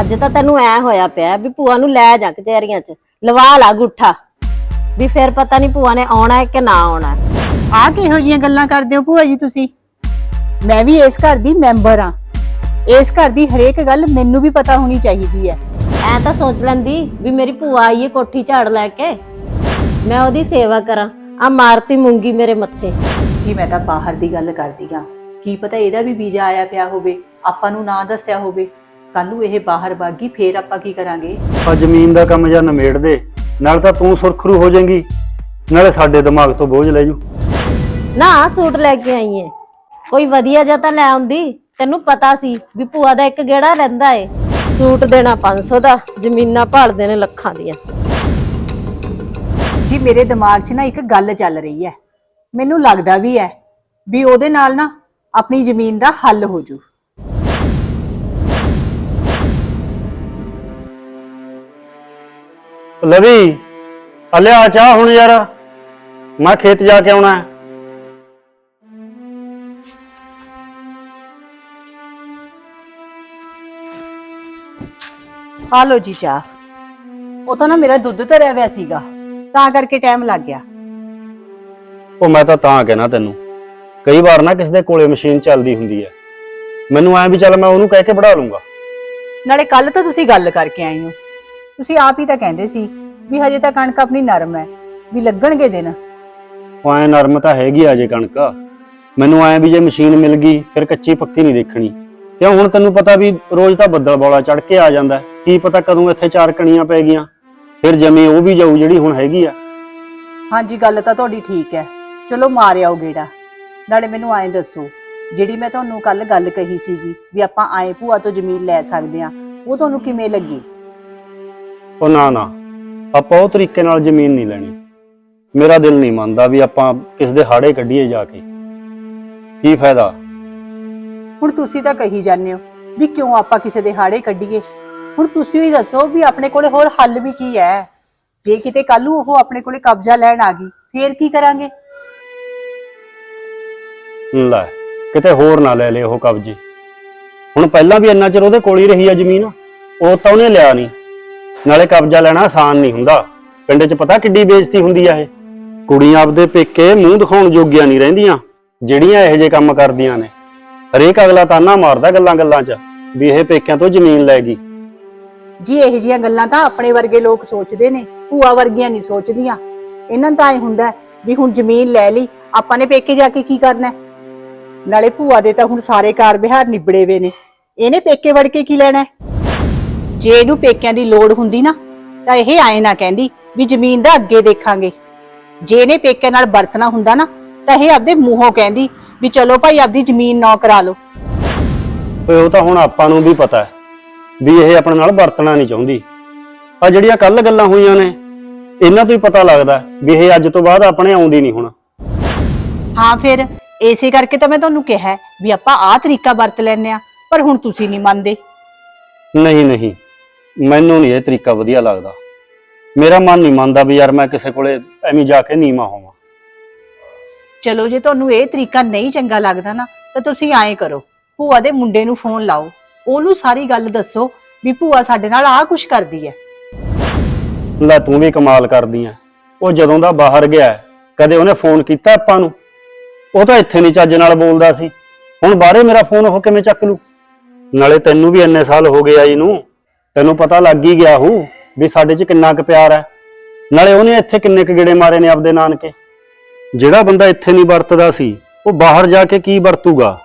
ਅੱਜ ਤਾਂ ਤੈਨੂੰ ਐ ਹੋਇਆ ਪਿਆ ਵੀ ਭੂਆ ਨੂੰ ਲੈ ਜਾ ਕਚਹਿਰੀਆਂ 'ਚ ਲਵਾ ਲਾ ਗੁੱਠਾ। ਵੀ ਫਿਰ ਪਤਾ ਨਹੀਂ ਭੂਆ ਨੇ ਆਉਣਾ ਹੈ ਕਿ ਨਾ ਆਉਣਾ। ਆਹ ਕਿਹੋ ਜੀਆਂ ਗੱਲਾਂ ਕਰਦੇ ਹੋ ਭੂਆ ਜੀ ਤੁਸੀਂ? ਮੈਂ ਵੀ ਇਸ ਘਰ ਦੀ ਮੈਂਬਰ ਆ ਇਸ ਘਰ ਦੀ ਹਰੇਕ ਗੱਲ ਮੈਨੂੰ ਵੀ ਪਤਾ ਹੋਣੀ ਚਾਹੀਦੀ ਹੈ। ਐ ਤਾਂ ਸੋਚ ਲੈਂਦੀ ਵੀ ਮੇਰੀ ਭੂਆ ਆਈ ਏ ਕੋਠੀ ਝਾੜ ਲੈ ਕੇ। ਮੈਂ ਉਹਦੀ ਸੇਵਾ ਕਰਾਂ। ਆ ਮਾਰਤੀ ਮੂੰਗੀ ਮੇਰੇ ਮੱਥੇ। ਜੀ ਮੈਂ ਤਾਂ ਬਾਹਰ ਦੀ ਗੱਲ ਕਰਦੀ ਆ ਕੀ ਪਤਾ ਇਹਦਾ ਵੀ ਵੀਜ਼ਾ ਆਇਆ ਪਿਆ ਹੋਵੇ। ਆਪਾਂ ਨੂੰ ਨਾ ਦੱਸਿਆ ਹੋਵੇ। ਕੱਲ ਨੂੰ ਇਹ ਬਾਹਰ ਬਾਗੀ ਫੇਰ ਆਪਾਂ ਕੀ ਕਰਾਂਗੇ? ਆ ਜ਼ਮੀਨ ਦਾ ਕੰਮ ਜਾਂ ਨਿਮੇੜ ਦੇ ਨਾਲ ਤਾਂ ਤੂੰ ਸੁਰਖਰੂ ਹੋ ਜਾਏਂਗੀ ਨਾਲੇ ਸਾਡੇ ਦਿਮਾਗ ਤੋਂ ਬੋਝ ਲੈ ਜੂ। ਨਾ ਆਹ ਸੂਟ ਲੈ ਕੇ ਆਈ ਏ। ਕੋਈ ਵਧੀਆ ਜਿਹਾ ਤਾਂ ਲੈ ਆਉਂਦੀ ਤੈਨੂੰ ਪਤਾ ਸੀ ਵੀ ਭੂਆ ਦਾ ਇੱਕ ਗੇੜਾ ਰਹਿੰਦਾ ਏ। ਸੂਟ ਦੇਣਾ 500 ਦਾ ਜ਼ਮੀਨਾਂ ਭਾਲਦੇ ਨੇ ਲੱਖਾਂ ਦੀਆਂ। ਜੀ ਮੇਰੇ ਦਿਮਾਗ 'ਚ ਨਾ ਇੱਕ ਗੱਲ ਚੱਲ ਰਹੀ ਹੈ ਮੈਨੂੰ ਲੱਗਦਾ ਵੀ ਹੈ ਵੀ ਉਹਦੇ ਨਾਲ ਨਾ ਆਪਣੀ ਜ਼ਮੀਨ ਦਾ ਹੱਲ ਹੋ ਜੂ। ਲਵੀ ਹਲਿਆ ਚਾਹ ਹੁਣ ਯਾਰ। ਮੈਂ ਖੇਤ ਜਾ ਕੇ ਆਉਣਾ। ਹੈ ਆ ਲੋ ਜੀ ਚਾਹ। ਉਹ ਤਾਂ ਨਾ ਮੇਰਾ ਦੁੱਧ ਧਰਿਆ ਹੋਇਆ ਸੀਗਾ ਤਾਂ ਕਰਕੇ ਟਾਈਮ ਲੱਗ ਗਿਆ। ਉਹ ਮੈਂ ਤਾਂ ਤਾਂ ਕਹਿਣਾ ਤੈਨੂੰ ਕਈ ਵਾਰ ਨਾ ਕਿਸੇ ਦੇ ਕੋਲੇ ਮਸ਼ੀਨ ਚੱਲਦੀ ਹੁੰਦੀ ਹੈ। ਮੈਨੂੰ ਐ ਵੀ ਚੱਲ ਮੈਂ ਉਹਨੂੰ ਕਹਿ ਕੇ ਬੜਾ ਲੂੰਗਾ। ਨਾਲੇ ਕੱਲ ਤਾਂ ਤੁਸੀਂ ਗੱਲ ਕਰਕੇ ਆਏ ਹੋ। ਤੁਸੀਂ ਆਪ ਹੀ ਤਾਂ ਕਹਿੰਦੇ ਸੀ ਵੀ ਹਜੇ ਤਾਂ ਕਣਕ ਆਪਣੀ ਨਰਮ ਹੈ ਵੀ ਲੱਗਣਗੇ ਦਿਨ। ਐ ਨਰਮ ਤਾਂ ਹੈਗੀ ਆ ਜੇ ਕਣਕ। ਮੈਨੂੰ ਐ ਵੀ ਜੇ ਮਸ਼ੀਨ ਮਿਲ ਗਈ ਫਿਰ ਕੱਚੀ ਪੱਕੀ ਨਹੀਂ ਦੇਖਣੀ। ਕਿਉਂ ਹੁਣ ਤੈਨੂੰ ਪਤਾ ਵੀ ਰੋਜ਼ ਤਾਂ ਬੱਦਲ ਬੌਲਾ ਚੜ ਕੇ ਆ ਜਾਂਦਾ ਹੈ। ਕੀ ਪਤਾ ਕਦੋਂ ਇੱਥੇ ਚਾਰ ਕਣੀਆਂ ਪੈ ਗਈਆਂ। ਫਿਰ ਜਮੇ ਉਹ ਵੀ ਜਾਊ ਜਿਹੜੀ ਹੁਣ ਹੈਗੀ ਆ। ਹਾਂਜੀ ਗੱਲ ਤਾਂ ਤੁਹਾਡੀ ਠੀਕ ਹੈ। ਚਲੋ ਮਾਰ ਆਓ ਗੇੜਾ। ਨਾਲੇ ਮੈਨੂੰ ਐਂ ਦੱਸੋ ਜਿਹੜੀ ਮੈਂ ਤੁਹਾਨੂੰ ਕੱਲ ਗੱਲ ਕਹੀ ਸੀਗੀ ਵੀ ਆਪਾਂ ਆਏ ਭੂਆ ਤੋਂ ਜ਼ਮੀਨ ਲੈ ਸਕਦੇ ਆ ਉਹ ਤੁਹਾਨੂੰ ਕਿਵੇਂ ਲੱਗੀ? ਉਹ ਨਾ ਨਾ। ਆਪਾਂ ਉਹ ਤਰੀਕੇ ਨਾਲ ਜ਼ਮੀਨ ਨਹੀਂ ਲੈਣੀ। ਮੇਰਾ ਦਿਲ ਨਹੀਂ ਮੰਨਦਾ ਵੀ ਆਪਾਂ ਕਿਸ ਦੇ ਹਾੜੇ ਕੱਢੀਏ ਜਾ ਕੇ। ਕੀ ਫਾਇਦਾ? ਹੁਣ ਤੁਸੀਂ ਤਾਂ ਕਹੀ ਜਾਂਦੇ ਹੋ ਵੀ ਕਿਉਂ ਆਪਾਂ ਕਿਸੇ ਦੇ ਹਾੜੇ ਕੱਢੀਏ? ਹੁਣ ਤੁਸੀਂ ਹੀ ਦੱਸੋ ਵੀ ਆਪਣੇ ਕੋਲੇ ਹੋਰ ਹੱਲ ਵੀ ਕੀ ਹੈ? ਜੇ ਕਿਤੇ ਕੱਲ ਨੂੰ ਉਹ ਆਪਣੇ ਕੋਲੇ ਕਬਜ਼ਾ ਲੈਣ ਆ ਗਈ ਫੇਰ ਕੀ ਕਰਾਂਗੇ? ਲੈ ਕਿਤੇ ਹੋਰ ਨਾ ਲੈ ਲੇ ਉਹ ਕਬਜ਼ੇ। ਹੁਣ ਪਹਿਲਾਂ ਵੀ ਇੰਨਾ ਚਿਰ ਉਹਦੇ ਕੋਲ ਹੀ ਰਹੀ ਆ ਜ਼ਮੀਨ ਉਹ ਤਾਂ ਉਹਨੇ ਲਿਆ ਨਹੀਂ। ਨਾਲੇ ਕਬਜ਼ਾ ਲੈਣਾ ਆਸਾਨ ਨਹੀਂ ਹੁੰਦਾ। ਪਿੰਡ 'ਚ ਪਤਾ ਕਿੱਡੀ ਬੇਇੱਜ਼ਤੀ ਹੁੰਦੀ ਆ ਇਹ? ਕੁੜੀਆਂ ਆਪਦੇ ਪੇਕੇ ਮੂੰਹ ਦਿਖਾਉਣ ਜੋਗੀਆਂ ਨਹੀਂ ਰਹਿੰਦੀਆਂ, ਜਿਹੜੀਆਂ ਇਹੋ ਜਿਹੇ ਕੰਮ ਕਰਦੀਆਂ ਨੇ। ਹਰੇਕ ਅਗਲਾ ਤਾਨਾ ਮਾਰਦਾ ਗੱਲਾਂ ਗੱਲਾਂ 'ਚ, ਵੀ ਇਹ ਪੇਕਿਆਂ ਤੋਂ ਜ਼ਮੀਨ ਲੈ ਗਈ। ਜੀ ਇਹੋ ਜਿਹੀਆਂ ਗੱਲਾਂ ਤਾਂ ਆਪਣੇ ਵਰਗੇ ਲੋਕ ਸੋਚਦੇ ਨੇ, ਭੂਆ ਵਰਗੀਆਂ ਨਹੀਂ ਸੋਚਦੀਆਂ। ਇਹਨਾਂ ਨੂੰ ਤਾਂ ਐ ਹੁੰਦਾ ਹੈ ਵੀ ਹੁਣ ਜ਼ਮੀਨ ਲੈ ਲਈ, ਆਪਾਂ ਨੇ ਪੇਕੇ ਜਾ ਕੇ ਕੀ ਕਰਨਾ ਹੈ? ਨਾਲੇ ਭੂਆ ਦੇ ਤਾਂ ਹੁਣ ਸਾਰੇ ਕਾਰ ਵਿਹਾਰ ਨਿਬੜੇ ਵੇ ਨੇ। ਇਹਨੇ ਪੇਕੇ ਵੜ ਕੇ ਕੀ ਲੈਣਾ ਹੈ? ਜੇ ਇਹਨੂੰ ਪੇਕਿਆਂ ਦੀ ਲੋੜ ਹੁੰਦੀ ਨਾ ਤਾਂ ਇਹ ਆਏ ਨਾ ਕਹਿੰਦੀ ਵੀ ਜ਼ਮੀਨ ਦਾ ਅੱਗੇ ਦੇਖਾਂਗੇ। ਜੇ ਇਹਨੇ ਪੇਕਿਆਂ ਨਾਲ ਵਰਤਣਾ ਹੁੰਦਾ ਨਾ ਤਾਂ ਇਹ ਆਪਦੇ ਮੂੰਹੋਂ ਕਹਿੰਦੀ ਵੀ ਚਲੋ ਭਾਈ ਆਪਦੀ ਜ਼ਮੀਨ ਨੌ ਕਰਾ ਲਓ। ਓਏ ਉਹ ਤਾਂ ਹੁਣ ਆਪਾਂ ਨੂੰ ਵੀ ਪਤਾ ਹੈ ਵੀ ਇਹ ਆਪਣੇ ਨਾਲ ਵਰਤਣਾ ਨਹੀਂ ਚਾਹੁੰਦੀ। ਆ ਜਿਹੜੀਆਂ ਕੱਲ ਗੱਲਾਂ ਹੋਈਆਂ ਨੇ ਇਹਨਾਂ ਤੋਂ ਹੀ ਪਤਾ ਲੱਗਦਾ ਹੈ ਵੀ ਇਹ ਅੱਜ ਤੋਂ ਬਾਅਦ ਆਪਣੇ ਆਉਂਦੀ ਨਹੀਂ ਹੁਣ। ਹਾਂ ਫਿਰ ਇਸੇ ਕਰਕੇ ਤਾਂ ਮੈਂ ਤੁਹਾਨੂੰ ਕਿਹਾ ਹੈ ਵੀ ਆਪਾਂ ਆਹ ਤਰੀਕਾ ਵਰਤ ਲੈਨੇ ਆ ਪਰ ਹੁਣ ਤੁਸੀਂ ਨਹੀਂ ਮੰਨਦੇ। ਨਹੀਂ ਨਹੀਂ। ਮੈਨੂੰ ਨਹੀਂ ਇਹ ਤਰੀਕਾ ਵਧੀਆ ਲੱਗਦਾ। ਮੇਰਾ ਮਨ ਨਹੀਂ ਮੰਨਦਾ ਵੀ ਯਾਰ ਮੈਂ ਕਿਸੇ ਕੋਲੇ ਐਵੇਂ ਜਾ ਕੇ ਨੀਵਾ ਹੋਵਾਂ। ਚਲੋ ਜੇ ਤੁਹਾਨੂੰ ਇਹ ਤਰੀਕਾ ਨਹੀਂ ਚੰਗਾ ਲੱਗਦਾ ਨਾ ਤਾਂ ਤੁਸੀਂ ਐਂ ਕਰੋ ਭੂਆ ਦੇ ਮੁੰਡੇ ਨੂੰ ਫੋਨ ਲਾਓ। ਉਹਨੂੰ ਸਾਰੀ ਗੱਲ ਦੱਸੋ ਵੀ ਭੂਆ ਸਾਡੇ ਨਾਲ ਆਹ ਕੁਛ ਕਰਦੀ ਹੈ ਲੈ ਤੂੰ ਵੀ ਕਮਾਲ ਕਰਦੀ ਆ ਉਹ ਜਦੋਂ ਦਾ ਬਾਹਰ ਗਿਆ ਹੈ, ਕਦੇ ਉਹਨੇ ਫੋਨ ਕੀਤਾ ਆਪਾਂ ਨੂੰ? ਉਹ ਤਾਂ ਇੱਥੇ ਨਹੀਂ ਚੱਜ ਨਾਲ ਬੋਲਦਾ ਸੀ। ਹੁਣ ਬਾਹਰੇ ਮੇਰਾ ਫੋਨ ਉਹ ਕਿਵੇਂ ਚੱਕ ਲੂ? ਨਾਲੇ ਤੈਨੂੰ ਵੀ ਇੰਨੇ ਸਾਲ ਹੋ ਗਏ ਆਈ ਨੂੰ ਤੈਨੂੰ ਪਤਾ ਲੱਗ ਹੀ ਗਿਆ ਹੂ ਵੀ ਸਾਡੇ 'ਚ ਕਿੰਨਾ ਕੁ ਪਿਆਰ ਹੈ। ਨਾਲੇ ਉਹਨੇ ਇੱਥੇ ਕਿੰਨੇ ਕੁ ਗੇੜੇ ਮਾਰੇ ਨੇ ਆਪਦੇ ਨਾਨਕੇ। ਜਿਹੜਾ ਬੰਦਾ ਇੱਥੇ ਨਹੀਂ ਵਰਤਦਾ ਸੀ, ਉਹ ਬਾਹਰ ਜਾ ਕੇ ਕੀ ਵਰਤੂਗਾ?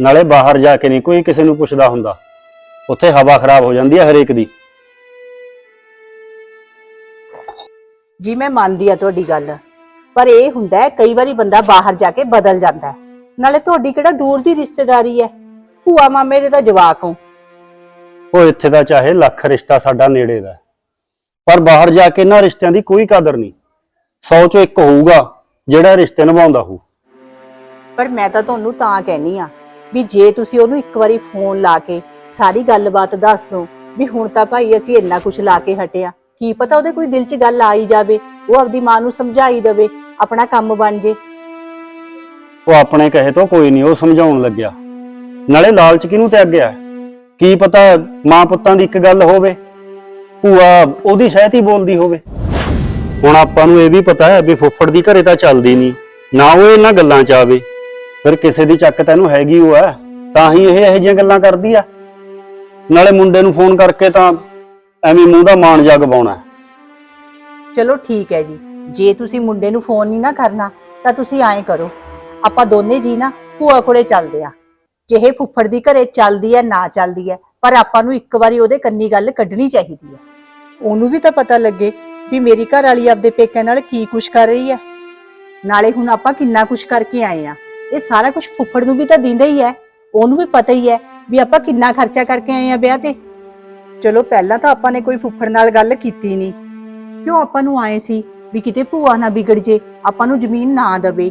ਨਾਲੇ ਬਾਹਰ ਜਾ ਕੇ ਨਹੀਂ ਕੋਈ ਕਿਸੇ ਨੂੰ ਪੁੱਛਦਾ ਹੁੰਦਾ। ਉੱਥੇ ਹਵਾ ਖਰਾਬ ਹੋ ਜਾਂਦੀ ਹੈ ਹਰੇਕ ਦੀ। ਜੀ, ਮੈਂ ਮੰਨਦੀ ਆ ਤੁਹਾਡੀ ਗੱਲ। ਪਰ ਇਹ ਹੁੰਦਾ ਹੈ, ਕਈ ਵਾਰੀ ਬੰਦਾ ਬਾਹਰ ਜਾ ਕੇ ਬਦਲ ਜਾਂਦਾ ਹੈ। ਨਾਲੇ ਤੁਹਾਡੀ ਕਿਹੜਾ ਦੂਰ ਦੀ ਰਿਸ਼ਤੇਦਾਰੀ ਹੈ? ਭੂਆ ਮਾਮੇ ਦੇ ਤਾਂ ਜਵਾਕ ਹੋ। ਉਹ ਇੱਥੇ ਦਾ ਚਾਹੇ ਲੱਖ ਰਿਸ਼ਤਾ ਸਾਡਾ ਨੇੜੇ ਦਾ ਹੈ। ਪਰ ਬਾਹਰ ਜਾ ਕੇ ਇਹਨਾਂ ਰਿਸ਼ਤਿਆਂ ਦੀ ਕੋਈ ਕਦਰ ਨਹੀਂ। 100 ਚੋਂ ਇੱਕ ਹੋਊਗਾ ਜਿਹੜਾ ਰਿਸ਼ਤੇ ਨਿਭਾਉਂਦਾ ਹੋਊ। ਪਰ ਮੈਂ ਤਾਂ ਤੁਹਾਨੂੰ ਤਾਂ ਕਹਿਨੀ ਆ ਵੀ ਜੇ ਤੁਸੀਂ ਉਹਨੂੰ ਇੱਕ ਵਾਰੀ ਫੋਨ ਲਾ ਕੇ ਸਾਰੀ ਗੱਲਬਾਤ ਦੱਸ ਦੋ ਵੀ ਹੁਣ ਤਾਂ ਭਾਈ ਅਸੀਂ ਇੰਨਾ ਕੁਝ ਲਾ ਕੇ ਹਟਿਆ ਕੀ ਪਤਾ ਉਹਦੇ ਕੋਈ ਦਿਲ 'ਚ ਗੱਲ ਆਈ ਜਾਵੇ ਉਹ ਆਪਦੀ ਮਾਂ ਨੂੰ ਸਮਝਾਈ ਦੇਵੇ ਆਪਣਾ ਕੰਮ ਬਣ ਜੇ। ਉਹ ਆਪਣੇ ਕਹੇ ਤੋਂ ਕੋਈ ਨਹੀਂ ਉਹ ਸਮਝਾਉਣ ਲੱਗਿਆ। ਨਾਲੇ ਲਾਲਚ ਕਿਹਨੂੰ ਤੇ ਅੱਗਿਆ ਕੀ ਪਤਾ ਮਾਂ ਪੁੱਤਾਂ ਦੀ ਇੱਕ ਗੱਲ ਹੋਵੇ, ਭੂਆ ਉਹਦੀ ਸ਼ਾਇਦ ਬੋਲਦੀ ਹੋਵੇ। ਹੁਣ ਆਪਾਂ ਨੂੰ ਇਹ ਵੀ ਪਤਾ ਹੈ ਵੀ ਫੁੱਫੜ ਦੀ ਘਰੇ ਤਾਂ ਚੱਲਦੀ ਨਹੀਂ, ਨਾ ਉਹ ਇਹਨਾਂ ਗੱਲਾਂ 'ਚ ਆਵੇ। ਫਿਰ ਕਿਸੇ ਦੀ ਚੱਕ ਤੈਨੂੰ ਹੈਗੀ ਉਹ ਹੈ, ਤਾਂ ਹੀ ਇਹ ਇਹੋ ਜਿਹੀਆਂ ਗੱਲਾਂ ਕਰਦੀ ਆ। ਨਾਲੇ ਮੁੰਡੇ ਨੂੰ ਫੋਨ ਕਰਕੇ ਤਾਂ ਐਵੇਂ ਮੂੰਹ ਦਾ ਮਾਣ ਜਾ ਪਾਉਣਾ ਚਲੋ ਠੀਕ ਹੈ ਜੀ, ਜੇ ਤੁਸੀਂ ਮੁੰਡੇ ਨੂੰ ਫੋਨ ਨਹੀਂ ਨਾ ਕਰਨਾ, ਤਾਂ ਤੁਸੀਂ ਐਂ ਕਰੋ। ਆਪਾਂ ਦੋਨੇ ਜੀ ਨਾ ਭੂਆ ਕੋਲੇ ਚੱਲਦੇ ਆ। ਜਿਹੇ ਫੁੱਫੜ ਦੀ ਘਰੇ ਚੱਲਦੀ ਹੈ, ਨਾ ਚੱਲਦੀ ਹੈ, ਪਰ ਆਪਾਂ ਨੂੰ ਇੱਕ ਵਾਰੀ ਉਹਦੇ ਕੰਨੀ ਗੱਲ ਕੱਢਣੀ ਚਾਹੀਦੀ ਹੈ। ਉਹਨੂੰ ਵੀ ਤਾਂ ਪਤਾ ਲੱਗੇ ਵੀ ਮੇਰੀ ਘਰ ਵਾਲੀ ਆਪਦੇ ਪੇਕਿਆਂ ਨਾਲ ਕੀ ਕੁਛ ਕਰ ਰਹੀ ਹੈ। ਨਾਲੇ ਹੁਣ ਆਪਾਂ ਕਿੰਨਾ ਕੁਛ ਕਰਕੇ ਆਏ ਆ ਇਹ ਸਾਰਾ ਕੁਝ ਫੁੱਫੜ ਨੂੰ ਵੀ ਤਾਂ ਦਿੰਦਾ ਹੀ ਹੈ। ਉਹਨੂੰ ਵੀ ਪਤਾ ਹੀ ਹੈ ਵੀ ਆਪਾਂ ਕਿੰਨਾ ਖਰਚਾ ਕਰਕੇ ਆਏ ਆ ਵਿਆਹ ਤੇ। ਚਲੋ, ਪਹਿਲਾਂ ਤਾਂ ਆਪਾਂ ਨੇ ਕੋਈ ਫੁੱਫੜ ਨਾਲ ਗੱਲ ਕੀਤੀ ਨਹੀਂ। ਕਿਉਂ ਆਪਾਂ ਨੂੰ ਆਏ ਸੀ ਵੀ ਕਿਤੇ ਭੂਆ ਨਾ ਵਿਗੜ ਜੇ, ਆਪਾਂ ਨੂੰ ਜ਼ਮੀਨ ਨਾ ਦਵੇ।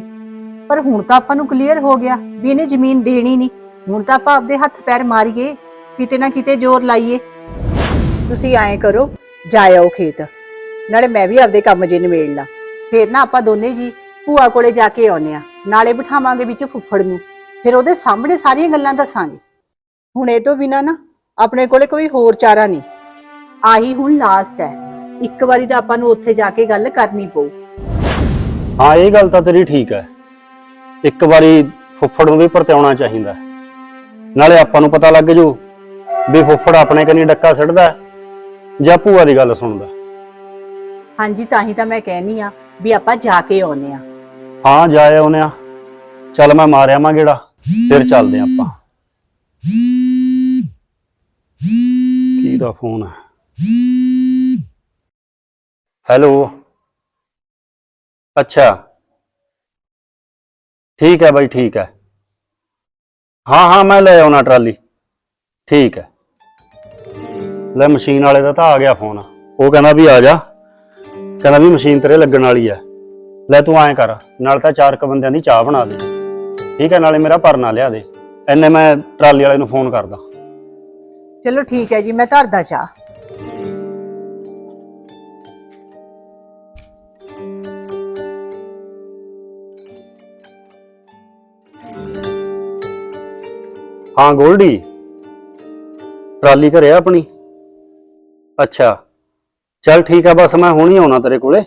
ਪਰ ਹੁਣ ਤਾਂ ਆਪਾਂ ਨੂੰ ਕਲੀਅਰ ਹੋ ਗਿਆ ਵੀ ਇਹਨੇ ਜ਼ਮੀਨ ਦੇਣੀ ਨਹੀਂ। ਹੁਣ ਤਾਂ ਆਪਾਂ ਆਪਦੇ ਹੱਥ ਪੈਰ ਮਾਰੀਏ, ਕਿਤੇ ਨਾ ਕਿਤੇ ਜ਼ੋਰ ਲਾਈਏ। ਤੁਸੀਂ ਐਂ ਕਰੋ ਜਾਇਓ ਖੇਤ। ਨਾਲੇ ਮੈਂ ਵੀ ਆਪਦੇ ਕੰਮ ਜੇ ਨਿਬੇੜ ਲਾਂ। ਫੇਰ ਨਾ ਆਪਾਂ ਦੋਨੇ ਜੀ ਭੂਆ ਕੋਲੇ ਜਾ ਕੇ ਆਉਨੇ ਆ ਨਾਲੇ ਬਿਠਾਵਾਂਗੇ ਵਿੱਚ ਫੁੱਫੜ ਨੂੰ। ਫਿਰ ਉਹਦੇ ਸਾਹਮਣੇ ਸਾਰੀਆਂ ਗੱਲਾਂ ਦੱਸਾਂਗੇ। ਹੁਣ ਇਹ ਤੋਂ ਬਿਨਾ ਨਾ ਆਪਣੇ ਕੋਲੇ ਕੋਈ ਹੋਰ ਚਾਰਾ ਨਹੀਂ। ਆਹੀ ਹੁਣ ਲਾਸਟ ਹੈ। ਇੱਕ ਵਾਰੀ ਤਾਂ ਆਪਾਂ ਨੂੰ ਉੱਥੇ ਜਾ ਕੇ ਗੱਲ ਕਰਨੀ ਪਊ। ਹਾਂ, ਇਹ ਗੱਲ ਤਾਂ ਤੇਰੀ ਠੀਕ ਹੈ। ਇੱਕ ਵਾਰੀ ਫੁੱਫੜ ਨੂੰ ਵੀ ਪਰਤਿਆਉਣਾ ਚਾਹੀਦਾ। ਨਾਲੇ ਆਪਾਂ ਨੂੰ ਪਤਾ ਲੱਗ ਜੂ ਵੀ ਫੁੱਫੜ ਆਪਣੇ ਕੰਨੀ ਡੱਕਾ ਸਿੱਟਦਾ ਜਾਂ ਭੂਆ ਦੀ ਗੱਲ ਸੁਣਦਾ। ਹਾਂਜੀ ਤਾਂ ਹੀ ਤਾਂ ਮੈਂ ਕਹਿਨੀ ਆ ਵੀ ਆਪਾਂ ਜਾ ਕੇ ਆਉਨੇ ਆ। ਹਾਂ ਜਾਏ ਉਹਨੇ ਆ। ਚੱਲ ਮੈਂ ਮਾਰਿਆ ਮਾ ਗੇੜਾ ਫਿਰ ਚੱਲਦੇ ਆਂ ਆਪਾਂ। ਕੀ ਦਾ ਫੋਨ ਹੈ ਹੈਲੋ। ਅੱਛਾ। ਠੀਕ ਹੈ ਬਾਈ ਠੀਕ ਹੈ। ਹਾਂ ਹਾਂ, ਮੈਂ ਲੈ ਆਉਣਾ ਟਰਾਲੀ। ਠੀਕ ਹੈ। ਲੈ ਮਸ਼ੀਨ ਵਾਲੇ ਦਾ ਤਾਂ ਆ ਗਿਆ ਫੋਨ। ਉਹ ਕਹਿੰਦਾ ਵੀ ਆ ਜਾ। ਕਹਿੰਦਾ ਵੀ ਮਸ਼ੀਨ ਤੇਰੇ ਲੱਗਣ ਵਾਲੀ ਹੈ। ਲੈ ਤੂੰ ਐਂ ਕਰ, ਨਾਲ ਤਾਂ ਚਾਰ ਕ ਬੰਦਿਆਂ ਦੀ ਚਾਹ ਬਣਾ ਦੇ। ਠੀਕ ਹੈ, ਨਾਲੇ ਮੇਰਾ ਭਰਨਾ ਲਿਆ ਦੇ। ਐਨੇ ਮੈਂ ਟਰਾਲੀ ਵਾਲੇ ਨੂੰ ਫੋਨ ਕਰਦਾ। ਚਲੋ ਠੀਕ ਹੈ ਜੀ, ਮੈਂ ਧਰਦਾ ਚਾਹ। ਹਾਂ ਗੋਲਡੀ। ਟਰਾਲੀ ਘਰੇ ਆ ਆਪਣੀ। ਅੱਛਾ। ਚੱਲ ਠੀਕ ਹੈ ਬਸ ਮੈਂ ਹੁਣ ਹੀ ਆਉਣਾ ਤੇਰੇ ਕੋਲੇ।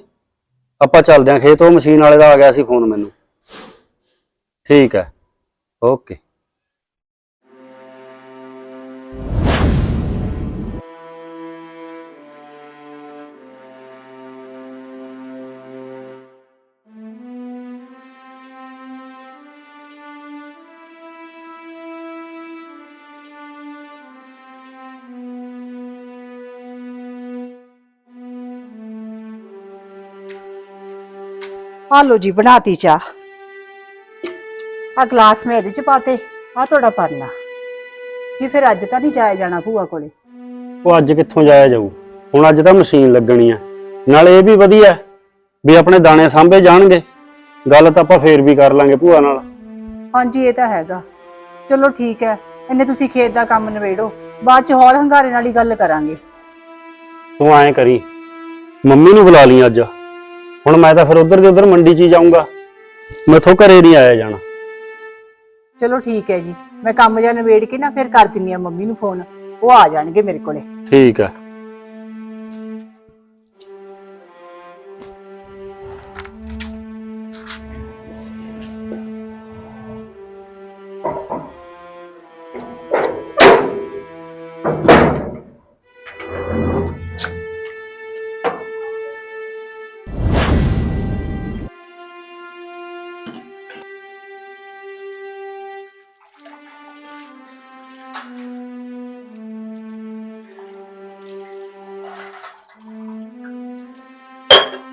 ਆਪਾਂ ਚੱਲਦੇ ਆਂ ਖੇਤ, ਉਹ ਮਸ਼ੀਨ ਵਾਲੇ ਦਾ ਆ ਗਿਆ ਸੀ ਫੋਨ ਮੈਨੂੰ। ਠੀਕ ਹੈ ਓਕੇ। ਆ ਲਓ ਜੀ ਬਣਾਤੀ ਚਾਹ। ਆ ਗਲਾਸ ਮੈਂ ਇਹਦੇ ਚ ਪਾਤੇ ਆ ਤੁਹਾਡਾ ਪਰਨਾ। ਜੀ ਫਿਰ ਅੱਜ ਤਾਂ ਨਹੀਂ ਜਾਇਆ ਜਾਣਾ ਭੂਆ ਕੋਲੇ। ਉਹ ਅੱਜ ਕਿੱਥੋਂ ਜਾਇਆ ਜਾਊ? ਹੁਣ ਅੱਜ ਤਾਂ ਮਸ਼ੀਨ ਲੱਗਣੀ ਆ। ਨਾਲੇ ਇਹ ਵੀ ਵਧੀਆ ਵੀ ਆਪਣੇ ਦਾਣੇ ਸਾਂਭੇ ਜਾਣਗੇ। ਗੱਲ ਤਾਂ ਆਪਾਂ ਫੇਰ ਵੀ ਕਰ ਲਾਂਗੇ ਭੂਆ ਨਾਲ। ਹਾਂਜੀ ਇਹ ਤਾਂ ਹੈਗਾ। ਚਲੋ ਠੀਕ ਹੈ ਇੰਨੇ ਤੁਸੀਂ ਖੇਤ ਦਾ ਕੰਮ ਨਿਬੇੜੋ। ਬਾਅਦ ਚ ਹੌਲ ਹੰਗਾਰੇ ਨਾਲ ਹੀ ਗੱਲ ਕਰਾਂਗੇ। ਤੂੰ ਐਂ ਕਰੀ ਮੰਮੀ ਨੂੰ ਬੁਲਾ ਲਈ ਅੱਜ। ਹੁਣ ਮੈਂ ਤਾਂ ਫਿਰ ਉਧਰ ਦੀ ਉਧਰ ਮੰਡੀ 'ਚ ਹੀ ਜਾਊਂਗਾ। ਮੈਥੋਂ ਘਰੇ ਨਹੀਂ ਆਇਆ ਜਾਣਾ। ਚਲੋ ਠੀਕ ਹੈ ਜੀ। ਮੈਂ ਕੰਮ ਜਿਹਾ ਨਿਬੇੜ ਕੇ ਨਾ ਫਿਰ ਕਰ ਦਿੰਨੀ ਆ ਮੰਮੀ ਨੂੰ ਫੋਨ। ਉਹ ਆ ਜਾਣਗੇ ਮੇਰੇ ਕੋਲੇ। ਠੀਕ ਹੈ।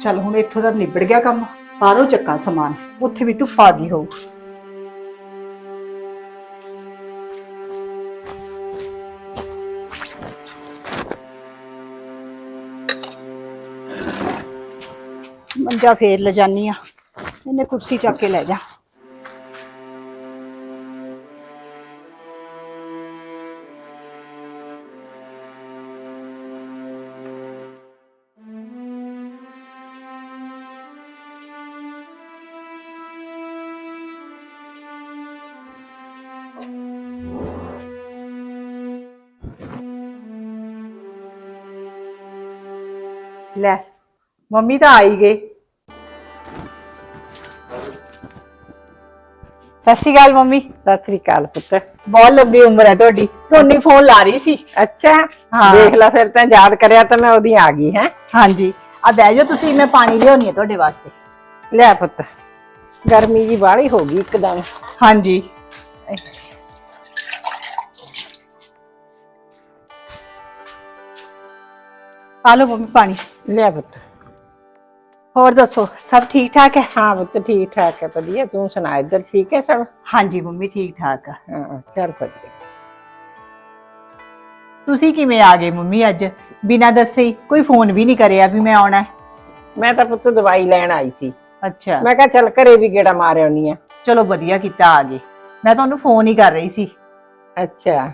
ਚੱਲ ਹੁਣ ਇੱਥੋਂ ਦਾ ਨਿਬੜ ਗਿਆ ਕੰਮ, ਬਾਹਰੋਂ ਚੱਕਾ ਸਮਾਨ, ਉੱਥੇ ਵੀ ਧੁੱਪ ਆ ਗਈ ਹੋਊ। ਮੰਜਾ ਫੇਰ ਲੈ ਜਾਨੀ ਆ, ਇਹਨੇ ਕੁਰਸੀ ਚੱਕ ਕੇ ਲੈ ਜਾ। ਲੈ ਮੰਮੀ ਤਾਂ ਆਈ ਗਏ। ਸਤਿ ਸ਼੍ਰੀ ਅਕਾਲ ਮੰਮੀ। ਸਤਿ ਸ੍ਰੀ ਅਕਾਲ ਪੁੱਤ। ਬਹੁਤ ਲੰਬੀ ਉਮਰ ਹੈ ਤੁਹਾਡੀ। ਤੁਹਾਨੂੰ ਫੋਨ ਲਾ ਰਹੀ ਸੀ। ਅੱਛਾ ਹਾਂ। ਦੇਖ ਲੈ ਫਿਰ ਤਾਂ ਯਾਦ ਕਰਿਆ ਤਾਂ ਮੈਂ ਉਹਦੀ ਆ ਗਈ ਹੈ। ਹਾਂਜੀ। ਆ ਬਹਿ ਜਾਓ ਤੁਸੀਂ ਮੈਂ ਪਾਣੀ ਲਿਆਉਣੀ ਹੈ ਤੁਹਾਡੇ ਵਾਸਤੇ। ਲੈ ਪੁੱਤ ਗਰਮੀ ਜੀ ਬਾਹਲੀ ਹੋ ਗਈ ਇੱਕਦਮ। ਹਾਂਜੀ। ਆ ਲਓ ਮੰਮੀ ਪਾਣੀ। ਲੈ ਪੁੱਤ। ਹੋਰ ਦੱਸੋ ਸਭ ਠੀਕ ਠਾਕ ਹੈ? ਹਾਂ ਪੁੱਤ ਠੀਕ ਠਾਕ ਹੈ ਵਧੀਆ। ਤੂੰ ਸੁਣਾ ਇੱਧਰ ਠੀਕ ਹੈ ਸਭ? ਹਾਂਜੀ ਮੰਮੀ ਠੀਕ ਠਾਕ ਆ। ਹਾਂ ਚੱਲ ਵਧੀਆ। ਤੁਸੀਂ ਕਿਵੇਂ ਆ ਗਏ ਮੰਮੀ ਅੱਜ? ਬਿਨਾਂ ਦੱਸੇ ਹੀ ਕੋਈ ਫੋਨ ਵੀ ਨਹੀਂ ਕਰਿਆ ਵੀ ਮੈਂ ਆਉਣਾ ਹੈ? ਮੈਂ ਤਾਂ ਪੁੱਤ ਦਵਾਈ ਲੈਣ ਆਈ ਸੀ। ਅੱਛਾ। ਮੈਂ ਕਿਹਾ ਚੱਲ ਘਰੇ ਵੀ ਗੇੜਾ ਮਾਰ ਆਉਣੀ ਆ। ਚਲੋ ਵਧੀਆ ਕੀਤਾ ਆ ਗਏ। ਮੈਂ ਤੁਹਾਨੂੰ ਫੋਨ ਹੀ ਕਰ ਰਹੀ ਸੀ। ਅੱਛਾ।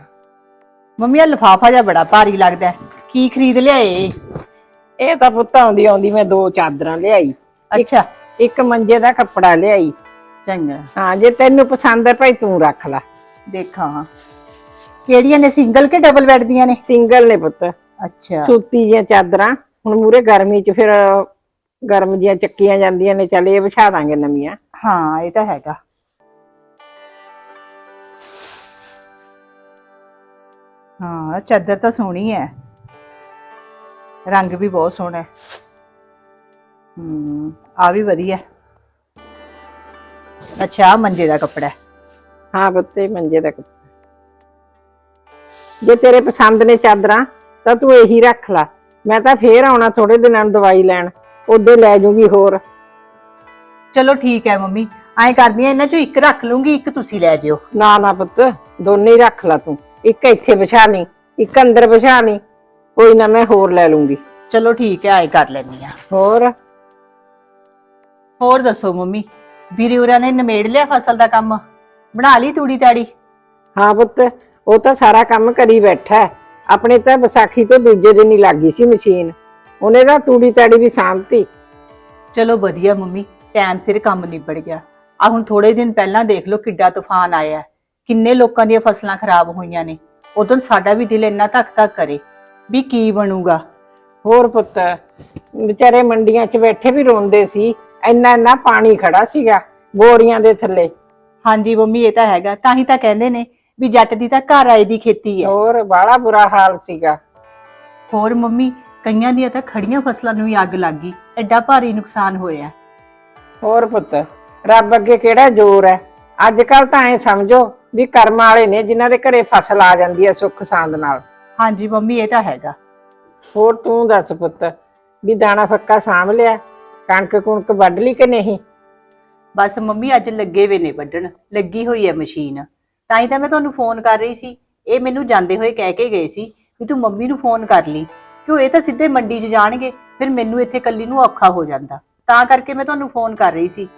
ਮੰਮੀ ਆ ਲਫਾਫਾ ਜਿਹਾ ਬੜਾ ਭਾਰੀ ਲੱਗਦਾ ਹੈ। ਕੀ ਖਰੀਦ ਲਿਆਏ? ਇਹ ਤਾਂ ਪੁੱਤ ਆਉਂਦੀ ਆਉਂਦੀ ਮੈਂ ਦੋ ਚਾਦਰਾਂ ਲਿਆਈ। ਅੱਛਾ। ਇੱਕ ਮੰਜੇ ਦਾ ਕੱਪੜਾ ਲਿਆਈ। ਚੰਗਾ। ਹਾਂ ਜੇ ਤੈਨੂੰ ਪਸੰਦ ਹੈ ਭਾਈ ਤੂੰ ਰੱਖ ਲੈ। ਦੇਖਾਂ ਕਿਹੜੀਆਂ ਨੇ? ਸਿੰਗਲ ਕਿ ਡਬਲ ਬੈੱਡ ਦੀਆਂ ਨੇ? ਸਿੰਗਲ ਨੇ ਪੁੱਤ। ਅੱਛਾ। ਸੂਤੀ ਦੀਆਂ ਚਾਦਰਾਂ। ਹੁਣ ਮੂਰੇ ਗਰਮੀ 'ਚ ਫਿਰ ਗਰਮ ਦੀਆਂ ਚੱਕੀਆਂ ਜਾਂਦੀਆਂ ਨੇ ਚੱਲ ਇਹ ਵਿਛਾ ਦਾਂਗੇ ਨਵੀਆਂ। ਹਾਂ ਇਹ ਤਾਂ ਹੈਗਾ। ਹਾਂ ਚਾਦਰ ਤਾਂ ਸੋਹਣੀ ਹੈ। ਰੰਗ ਵੀ ਬਹੁਤ ਸੋਹਣਾ ਹੈ। ਹੂੰ ਆ ਵੀ ਵਧੀਆ। ਅੱਛਾ ਆਹ ਮੰਜੇ ਦਾ ਕੱਪੜਾ ਹੈ। ਹਾਂ ਬੱਤੇ ਮੰਜੇ ਦਾ ਕੱਪੜਾ ਜੇ ਤੇਰੇ ਪਸੰਦ ਨੇ ਚਾਦਰਾਂ ਤਾਂ ਤੂੰ ਇਹੀ ਰੱਖ ਲੈ। ਮੈਂ ਤਾਂ ਫੇਰ ਆਉਣਾ ਥੋੜੇ ਦਿਨਾਂ ਨੂੰ ਦਵਾਈ ਲੈਣ। ਉਹਦੇ ਲੈ ਜੂਗੀ ਹੋਰ। ਚਲੋ ਠੀਕ ਹੈ ਮੰਮੀ ਐਂ ਕਰਦੀ ਆ ਇਹਨਾਂ ਚੋਂ ਇੱਕ ਰੱਖ ਲੂੰਗੀ ਇੱਕ ਤੁਸੀਂ ਲੈ ਜਿਓ। ਨਾ ਨਾ ਪੁੱਤ ਦੋਨੇ ਹੀ ਰੱਖ ਲੈ ਤੂੰ। ਇੱਕ ਇੱਥੇ ਵਿਛਾ ਲਈ ਇੱਕ ਅੰਦਰ ਵਿਛਾ ਲਈ। ਕੋਈ ਨਾ ਮੈਂ ਹੋਰ ਲੈ ਲੂੰਗੀ। ਚਲੋ ਠੀਕ ਹੈ ਐਂ ਕਰ ਲੈਣੀ ਆ ਹੋਰ? ਹੋਰ ਦੱਸੋ ਮੰਮੀ ਵੀਰੇ ਹੋਰਾਂ ਨੇ ਨਿਮੇੜ ਲਿਆ ਫਸਲ ਦਾ ਕੰਮ? ਬਣਾ ਲਈ ਤੂੜੀ ਤਾੜੀ? ਹਾਂ ਪੁੱਤ ਉਹ ਤਾਂ ਸਾਰਾ ਕੰਮ ਕਰੀ ਬੈਠਾ ਹੈ। ਆਪਣੇ ਤਾਂ ਵਿਸਾਖੀ ਤੋਂ ਦੂਜੇ ਦਿਨ ਹੀ ਲੱਗੀ ਸੀ ਮਸ਼ੀਨ। ਉਹਨੇ ਤਾਂ ਤੂੜੀ ਤਾੜੀ ਵੀ ਸਾਂਭਤੀ। ਚਲੋ ਵਧੀਆ ਮੰਮੀ ਟਾਈਮ ਸਿਰ ਕੰਮ ਨਿਬੜ ਗਿਆ। ਆ ਹੁਣ ਥੋੜੇ ਦਿਨ ਪਹਿਲਾਂ ਦੇਖ ਲਓ ਕਿੱਡਾ ਤੂਫਾਨ ਆਇਆ ਹੈ। ਕਿੰਨੇ ਲੋਕਾਂ ਦੀਆਂ ਫਸਲਾਂ ਖਰਾਬ ਹੋਈਆਂ ਨੇ। ਉਦੋਂ ਸਾਡਾ ਵੀ ਦਿਲ ਇੰਨਾ ਧੱਕ ਧੱਕ ਕਰੇ। ਵੀ ਕੀ ਬਣੂਗਾ? ਹੋਰ ਪੁੱਤ ਵਿਚਾਰੇ ਮੰਡੀਆਂ 'ਚ ਬੈਠੇ ਵੀ ਰੋਂਦੇ ਸੀ ਇੰਨਾ ਇੰਨਾ ਪਾਣੀ ਖੜਾ ਸੀਗਾ ਬੋਰੀਆਂ ਦੇ ਥੱਲੇ। ਹਾਂਜੀ ਮੰਮੀ ਇਹ ਤਾਂ ਹੈਗਾ ਤਾਂ ਹੀ ਤਾਂ ਕਹਿੰਦੇ ਨੇ ਵੀ ਜੱਟ ਦੀ ਤਾਂ ਘਰ ਆਏ ਦੀ ਖੇਤੀ ਹੈ। ਹੋਰ ਬਾਹਲਾ ਬੁਰਾ ਹਾਲ ਸੀਗਾ। ਹੋਰ ਮੰਮੀ ਕਈਆਂ ਦੀਆਂ ਤਾਂ ਖੜੀਆਂ ਫਸਲਾਂ ਨੂੰ ਹੀ ਅੱਗ ਲੱਗ ਗਈ ਐਡਾ ਭਾਰੀ ਨੁਕਸਾਨ ਹੋਇਆ। ਹੋਰ ਪੁੱਤ ਰੱਬ ਅੱਗੇ ਕਿਹੜਾ ਜ਼ੋਰ ਹੈ? ਅੱਜ ਕੱਲ ਤਾਂ ਐ ਸਮਝੋ ਵੀ ਕਰਮ ਵਾਲੇ ਨੇ ਜਿਨ੍ਹਾਂ ਦੇ ਘਰੇ ਫਸਲ ਆ ਜਾਂਦੀ ਹੈ ਸੁੱਖ ਸਾਂਦ ਨਾਲ। ਹਾਂਜੀ ਮੰਮੀ ਇਹ ਤਾਂ ਹੈਗਾ। ਹੋਰ ਤੂੰ ਦੱਸ ਪੁੱਤ ਵੀ ਦਾਣਾ ਫੱਕਾ ਸਾਂਭ ਲਿਆ ਕਣਕ ਕੁਣਕ ਵੱਢ ਲਈ ਕਿ ਨਹੀਂ? ਬਸ ਮੰਮੀ ਅੱਜ ਲੱਗੇ ਵੇ ਨੇ ਵੱਢਣ ਲੱਗੀ ਹੋਈ ਹੈ ਮਸ਼ੀਨ। ਤਾਂ ਹੀ ਤਾਂ ਮੈਂ ਤੁਹਾਨੂੰ ਫੋਨ ਕਰ ਰਹੀ ਸੀ ਇਹ ਮੈਨੂੰ ਜਾਂਦੇ ਹੋਏ ਕਹਿ ਕੇ ਗਏ ਸੀ ਵੀ ਤੂੰ ਮੰਮੀ ਨੂੰ ਫੋਨ ਕਰ ਲਈ ਕਿਉਂ ਇਹ ਤਾਂ ਸਿੱਧੇ ਮੰਡੀ 'ਚ ਜਾਣਗੇ ਫਿਰ ਮੈਨੂੰ ਇੱਥੇ ਕੱਲੀ ਨੂੰ ਔਖਾ ਹੋ ਜਾਂਦਾ। ਤਾਂ ਕਰਕੇ ਮੈਂ ਤੁਹਾਨੂੰ ਫੋਨ ਕਰ ਰਹੀ ਸੀ।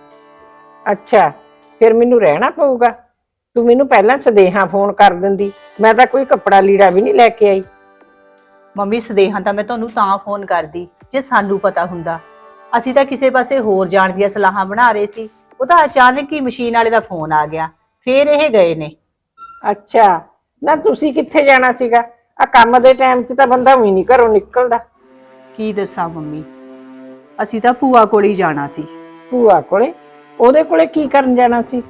ਅੱਛਾ ਫਿਰ ਮੈਨੂੰ ਰਹਿਣਾ ਪਊਗਾ। ਤੂੰ ਮੈਨੂੰ ਪਹਿਲਾਂ ਸਦੇਹਾ ਫੋਨ ਕਰ ਦਿੰਦੀ। ਮੈਂ ਤਾਂ ਕੋਈ ਕੱਪੜਾ ਲੀੜਾ ਵੀ ਨਹੀਂ ਲੈ ਕੇ ਆਈ। ਮੰਮੀ ਸਦੇਹਾਂ ਤਾਂ ਮੈਂ ਤੁਹਾਨੂੰ ਤਾਂ ਫੋਨ ਕਰਦੀ ਜੇ ਸਾਨੂੰ ਪਤਾ ਹੁੰਦਾ। ਅਸੀਂ ਤਾਂ ਕਿਸੇ ਪਾਸੇ ਹੋਰ ਜਾਣ ਦੀਆਂ ਸਲਾਹਾਂ ਬਣਾ ਰਹੇ ਸੀ। ਉਹ ਤਾਂ ਅਚਾਨਕ ਹੀ ਮਸ਼ੀਨ ਵਾਲੇ ਦਾ ਫੋਨ ਆ ਗਿਆ। ਫਿਰ ਇਹ ਗਏ ਨੇ। ਅੱਛਾ ਨਾ ਤੁਸੀਂ ਕਿੱਥੇ ਜਾਣਾ ਸੀਗਾ? ਆ ਕੰਮ ਦੇ ਟਾਈਮ 'ਚ ਤਾਂ ਬੰਦਾ ਵੀ ਨਹੀਂ ਘਰੋਂ ਨਿਕਲਦਾ। ਕੀ ਦੱਸਾਂ ਮੰਮੀ? ਅਸੀਂ ਤਾਂ ਭੂਆ ਕੋਲ ਹੀ ਜਾਣਾ ਸੀ। ਭੂਆ ਕੋਲੇ? ਉਹਦੇ ਕੋਲੇ ਕੀ ਕਰਨ ਜਾਣਾ ਸੀ?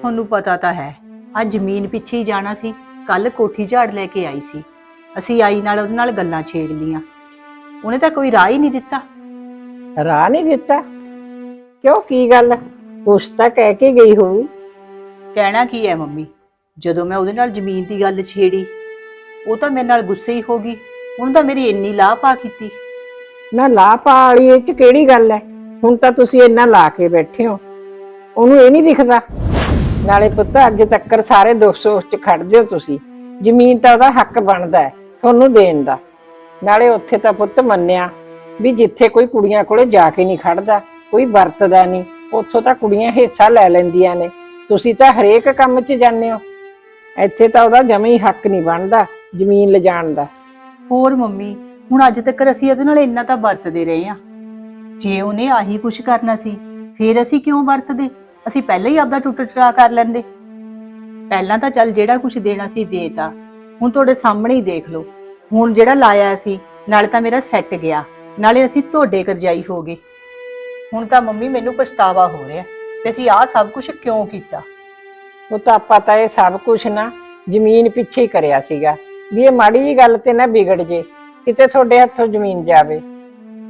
ਤੁਹਾਨੂੰ ਪਤਾ ਤਾਂ ਹੈ ਆ ਜ਼ਮੀਨ ਪਿੱਛੇ ਹੀ ਜਾਣਾ ਸੀ ਕੱਲ ਕੋਠੀ ਝਾੜ ਲੈ ਕੇ ਆਈ ਸੀ। ਅਸੀਂ ਆਈ ਨਾਲ ਉਹਦੇ ਨਾਲ ਗੱਲਾਂ ਛੇੜ ਲੀਆਂ ਉਹਨੇ ਤਾਂ ਕੋਈ ਰਾਹ ਹੀ ਨਹੀਂ ਦਿੱਤਾ। ਰਾਹ ਨਹੀਂ ਦਿੱਤਾ? ਕਿਉਂ ਕੀ ਗੱਲ? ਕੁਛ ਤਾਂ ਕਹਿ ਕੇ ਗਈ ਹੋਊ। ਕਹਿਣਾ ਕੀ ਹੈ ਮੰਮੀ? ਜਦੋਂ ਮੈਂ ਉਹਦੇ ਨਾਲ ਜ਼ਮੀਨ ਦੀ ਗੱਲ ਛੇੜੀ ਉਹ ਤਾਂ ਮੇਰੇ ਨਾਲ ਗੁੱਸੇ ਹੀ ਹੋ ਗਈ। ਉਹਨੇ ਤਾਂ ਮੇਰੀ ਇੰਨੀ ਲਾਹ ਪਾ ਕੀਤੀ। ਨਾ ਲਾਪਾ ਵਾਲੀ ਇਹ 'ਚ ਕਿਹੜੀ ਗੱਲ ਹੈ? ਹੁਣ ਤਾਂ ਤੁਸੀਂ ਇੰਨਾ ਲਾ ਕੇ ਬੈਠੇ ਹੋ। ਉਹਨੂੰ ਇਹ ਨਹੀਂ ਦਿਖਦਾ। ਨਾਲੇ ਪੁੱਤ, ਅੱਜ ਤੱਕ ਸਾਰੇ ਦੁੱਖ ਸੁੱਖ 'ਚ ਖੜਦੇ ਹੋ ਤੁਸੀਂ। ਜ਼ਮੀਨ ਤਾਂ ਉਹਦਾ ਹੱਕ ਬਣਦਾ ਹੈ, ਤੁਹਾਨੂੰ ਦੇਣ ਦਾ। ਨਾਲੇ ਉੱਥੇ ਤਾਂ ਪੁੱਤ ਮੰਨਿਆ ਵੀ ਜਿੱਥੇ ਕੋਈ ਕੁੜੀਆਂ ਕੋਲੇ ਜਾ ਕੇ ਨਹੀਂ ਖੜਦਾ, ਕੋਈ ਵਰਤਦਾ ਨਹੀਂ, ਉੱਥੋਂ ਤਾਂ ਕੁੜੀਆਂ ਹਿੱਸਾ ਲੈ ਲੈਂਦੀਆਂ ਨੇ। ਤੁਸੀਂ ਤਾਂ ਹਰੇਕ ਕੰਮ 'ਚ ਜਾਂਦੇ ਹੋ। ਇੱਥੇ ਤਾਂ ਉਹਦਾ ਜਮੀ ਹੱਕ ਨਹੀਂ ਬਣਦਾ, ਜ਼ਮੀਨ ਲਿਜਾਣ ਦਾ। ਹੋਰ ਮੰਮੀ, ਹੁਣ ਅੱਜ ਤੱਕ ਅਸੀਂ ਉਹਦੇ ਨਾਲ ਇੰਨਾ ਤਾਂ ਵਰਤਦੇ ਰਹੇ ਆ ਜੇ ਉਹਨੇ ਆਹੀ ਕੁਛ ਕਰਨਾ ਸੀ, ਫਿਰ ਅਸੀਂ ਕਿਉਂ ਵਰਤਦੇ? ਅਸੀਂ ਪਹਿਲਾਂ ਹੀ ਆਪਦਾ ਟੁੱਟ ਟਰਾ ਕਰ ਲੈਂਦੇ। ਪਹਿਲਾਂ ਤਾਂ ਚੱਲ ਜਿਹੜਾ ਕੁਛ ਦੇਣਾ ਸੀ ਦੇਤਾ ਹੁਣ ਤੁਹਾਡੇ ਸਾਹਮਣੇ ਹੀ ਦੇਖ ਲਓ। ਹੁਣ ਜਿਹੜਾ ਲਾਇਆ ਸੀ, ਨਾਲੇ ਤਾਂ ਮੇਰਾ ਸੈੱਟ ਗਿਆ। ਨਾਲੇ ਅਸੀਂ ਤੁਹਾਡੇ ਕਰਜਾਈ ਹੋ ਗਏ। ਹੁਣ ਤਾਂ ਮੰਮੀ ਮੈਨੂੰ ਪਛਤਾਵਾ ਹੋ ਰਿਹਾ। ਕਿ ਅਸੀਂ ਆਹ ਸਭ ਕੁਝ ਕਿਉਂ ਕੀਤਾ? ਉਹ ਤਾਂ ਆਪਾਂ ਤਾਂ ਇਹ ਸਭ ਕੁਝ ਨਾ ਜ਼ਮੀਨ ਪਿੱਛੇ ਹੀ ਕਰਿਆ ਸੀਗਾ। ਵੀ ਇਹ ਮਾੜੀ ਜੀ ਗੱਲ ਤੇ ਨਾ ਵਿਗੜ ਜੇ। ਕਿਤੇ ਤੁਹਾਡੇ ਹੱਥੋਂ ਜ਼ਮੀਨ ਜਾਵੇ।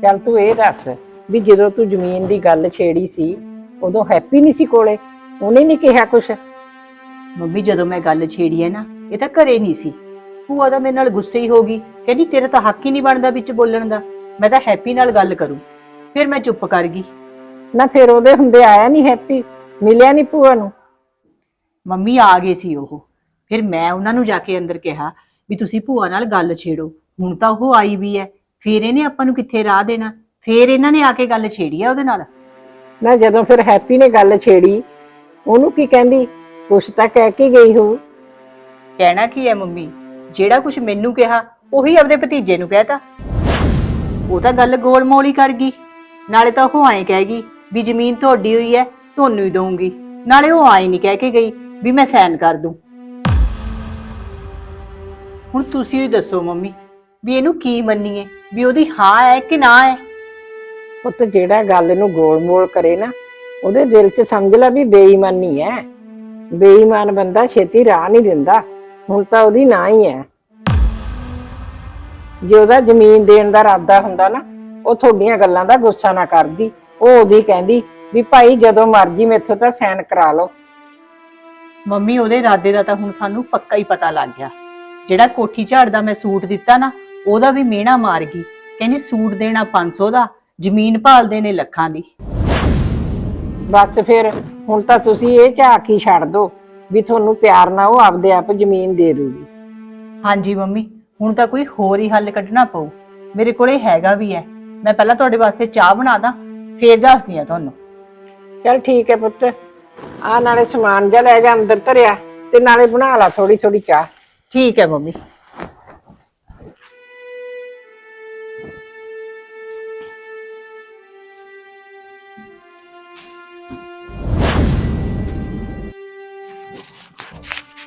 ਚੱਲ ਤੂੰ ਇਹ ਦੱਸ ਵੀ ਜਦੋਂ ਤੂੰ ਜ਼ਮੀਨ ਦੀ ਗੱਲ ਛੇੜੀ ਸੀ ਉਦੋਂ ਹੈਪੀ ਨਹੀਂ ਸੀ ਕੋਲੇ ਉਹਨੇ ਨਹੀਂ ਕਿਹਾ ਕੁਛ। ਮੰਮੀ ਜਦੋਂ ਮੈਂ ਗੱਲ ਛੇੜੀ ਹੈ ਨਾ ਇਹ ਤਾਂ ਘਰੇ ਨਹੀਂ ਸੀ। ਭੂਆ ਦਾ ਮੇਰੇ ਨਾਲ ਗੁੱਸੇ ਹੀ ਹੋ ਗਈ ਕਹਿੰਦੀ ਤੇਰਾ ਤਾਂ ਹੱਕ ਹੀ ਨਹੀਂ ਬਣਦਾ ਵਿੱਚ ਬੋਲਣ ਦਾ। ਮੈਂ ਤਾਂ ਹੈਪੀ ਨਾਲ ਗੱਲ ਕਰੂੰ। ਫਿਰ ਮੈਂ ਚੁੱਪ ਕਰ ਗਈ। ਨਾ ਫਿਰ ਉਹਦੇ ਹੁੰਦੇ ਆਇਆ ਨਹੀਂ ਹੈਪੀ ਮਿਲਿਆ ਨਹੀਂ ਭੂਆ ਨੂੰ। ਮੰਮੀ ਆ ਗਏ ਸੀ ਉਹ। ਫਿਰ ਮੈਂ ਉਹਨਾਂ ਨੂੰ ਜਾ ਕੇ ਅੰਦਰ ਕਿਹਾ ਵੀ ਤੁਸੀਂ ਭੂਆ ਨਾਲ ਗੱਲ ਛੇੜੋ। ਹੁਣ ਤਾਂ ਉਹ ਆਈ ਵੀ ਹੈ। ਫਿਰ ਇਹਨੇ ਆਪਾਂ ਨੂੰ ਕਿੱਥੇ ਰਾਹ ਦੇਣਾ? ਫਿਰ ਇਹਨਾਂ ਨੇ ਆ ਕੇ ਗੱਲ ਛੇੜੀ ਆ ਉਹਦੇ ਨਾਲ। ਨਾ ਜਦੋਂ ਫਿਰ ਹੈਪੀ ਨੇ ਗੱਲ ਛੇੜੀ, ਉਹਨੂੰ ਕੀ ਕਹਿੰਦੀ? ਕੁਛ ਤਾਂ ਕਹਿ ਕੇ ਗਈ ਹੋ ਕਹਿਣਾ ਕੀ ਹੈ ਮੰਮੀ? ਜਿਹੜਾ ਕੁਝ ਮੈਨੂੰ ਕਿਹਾ, ਉਹੀ ਆਪਦੇ ਭਤੀਜੇ ਨੂੰ ਕਹਿਤਾ। ਉਹ ਤਾਂ ਗੱਲ ਗੋਲ ਹੀ ਕਰ ਗਈ। ਨਾਲੇ ਤਾਂ ਉਹ ਐਂ ਕਹਿ ਗਈ ਵੀ ਜ਼ਮੀਨ ਤੁਹਾਡੀ ਹੋਈ ਹੈ, ਤੁਹਾਨੂੰ ਹੀ ਦਊਂਗੀ। ਨਾਲੇ ਉਹ ਆਏ ਨਹੀਂ ਕਹਿ ਕੇ ਗਈ ਵੀ ਮੈਂ ਸਾਈਨ ਕਰ ਦੂੰ ਹੁਣ ਤੁਸੀਂ ਹੀ ਦੱਸੋ ਮੰਮੀ, ਵੀ ਇਹਨੂੰ ਕੀ ਮੰਨੀਏ? ਵੀ ਉਹਦੀ ਹਾਂ ਹੈ ਕਿ ਨਾ ਹੈ? ਪੁੱਤ ਜਿਹੜਾ ਗੱਲ ਨੂੰ ਗੋਲ-ਮੋਲ ਕਰੇ ਨਾ, ਉਹਦੇ ਦਿਲ 'ਚ ਸਮਝ ਲੈ ਵੀ ਬੇਈਮਾਨੀ ਹੈ ਬੇਈਮਾਨ ਬੰਦਾ ਛੇਤੀ ਰਾਹ ਨਹੀਂ ਦਿੰਦਾ, ਹੁਣ ਤਾਂ ਉਹਦੀ ਨਾ ਹੀ ਹੈ ਜੇ ਉਹਦਾ ਜ਼ਮੀਨ ਦੇਣ ਦਾ ਇਰਾਦਾ ਹੁੰਦਾ ਨਾ, ਉਹ ਤੁਹਾਡੀਆਂ ਗੱਲਾਂ ਦਾ ਗੁੱਸਾ ਨਾ ਕਰਦੀ, ਉਹ ਉਹਦੀ ਕਹਿੰਦੀ ਵੀ ਭਾਈ ਜਦੋਂ ਮਰਜ਼ੀ ਮੇਥੋਂ ਤਾਂ ਸਾਈਨ ਕਰਾ ਲਓ। ਮੰਮੀ, ਉਹਦੇ ਇਰਾਦੇ ਦਾ ਤਾਂ ਹੁਣ ਸਾਨੂੰ ਪੱਕਾ ਹੀ ਪਤਾ ਲੱਗ ਗਿਆ। ਜਿਹੜਾ ਕੋਠੀ ਝਾੜ ਦਾ ਮੈਂ ਸੂਟ ਦਿੱਤਾ ਨਾ, ਉਹਦਾ ਵੀ ਮਿਹਣਾ ਮਾਰ ਗਈ। ਕਹਿੰਦੀ ਸੂਟ ਦੇਣਾ 500 ਦਾ ਜ਼ਮੀਨ ਭਾਲਦੇ ਨੇ ਲੱਖਾਂ ਦੀ। ਬਸ ਫਿਰ ਹੁਣ ਤਾਂ ਤੁਸੀਂ ਇਹ ਝਾਕ ਹੀ ਛੱਡ ਦਿਓ ਵੀ ਤੁਹਾਨੂੰ ਪਿਆਰ ਨਾਲ ਉਹ ਆਪਦੇ ਆਪ ਜ਼ਮੀਨ ਦੇ ਦੂਗੀ। ਹਾਂਜੀ ਮੰਮੀ ਹੁਣ ਤਾਂ ਕੋਈ ਹੋਰ ਹੀ ਹੱਲ ਕੱਢਣਾ ਪਊ। ਮੇਰੇ ਕੋਲੇ ਹੈਗਾ ਵੀ ਹੈ ਮੈਂ ਪਹਿਲਾਂ ਤੁਹਾਡੇ ਵਾਸਤੇ ਚਾਹ ਬਣਾ ਦਾਂ ਫੇਰ ਦੱਸਦੀ ਆ ਤੁਹਾਨੂੰ। ਚਲ ਠੀਕ ਹੈ ਪੁੱਤ। ਆ ਨਾਲੇ ਸਮਾਨ ਜਿਹਾ ਲੈ ਜਾ ਅੰਦਰ ਧਰਿਆ ਤੇ ਨਾਲੇ ਬਣਾ ਲਾ ਥੋੜੀ ਥੋੜੀ ਚਾਹ। ਠੀਕ ਹੈ ਮੰਮੀ।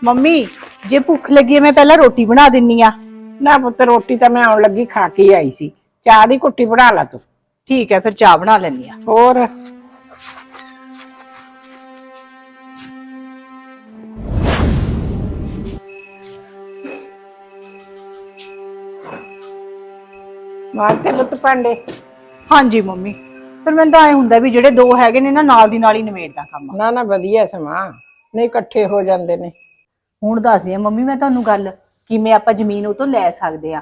ਮੰਮੀ ਜੇ ਭੁੱਖ ਲੱਗੀ ਹੈ ਮੈਂ ਪਹਿਲਾਂ ਰੋਟੀ ਬਣਾ ਦਿੰਨੀ ਆ। ਨਾ ਪੁੱਤ ਰੋਟੀ ਤਾਂ ਮੈਂ ਆਉਣ ਲੱਗੀ ਖਾ ਕੇ ਹੀ ਆਈ ਸੀ। ਚਾਹ ਦੀ ਕੁੱਟੀ ਬਣਾ ਲਾ ਤੂੰ। ਠੀਕ ਹੈ ਫਿਰ ਚਾਹ ਬਣਾ ਲੈਂਦੀ ਆ। ਹੋਰ? ਮਾਰਤੇ ਪੁੱਤ ਭਾਂਡੇ। ਹਾਂਜੀ ਮੰਮੀ ਫਿਰ ਮੈਨੂੰ ਤਾਂ ਐ ਹੁੰਦਾ ਵੀ ਜਿਹੜੇ ਦੋ ਹੈਗੇ ਨੇ ਨਾ ਨਾਲ ਦੀ ਨਾਲ ਹੀ ਨਿਬੇੜਦਾ ਕੰਮ। ਨਾ ਨਾ ਵਧੀਆ ਸਮਾਂ। ਨਹੀਂ ਇਕੱਠੇ ਹੋ ਜਾਂਦੇ ਨੇ। ਹੁਣ ਦੱਸਦੀ ਆ, ਮੰਮੀ, ਮੈਂ ਤੁਹਾਨੂੰ ਗੱਲ ਕਿਵੇਂ ਆਪਾਂ ਜ਼ਮੀਨ ਉਹ ਤੋਂ ਲੈ ਸਕਦੇ ਆ।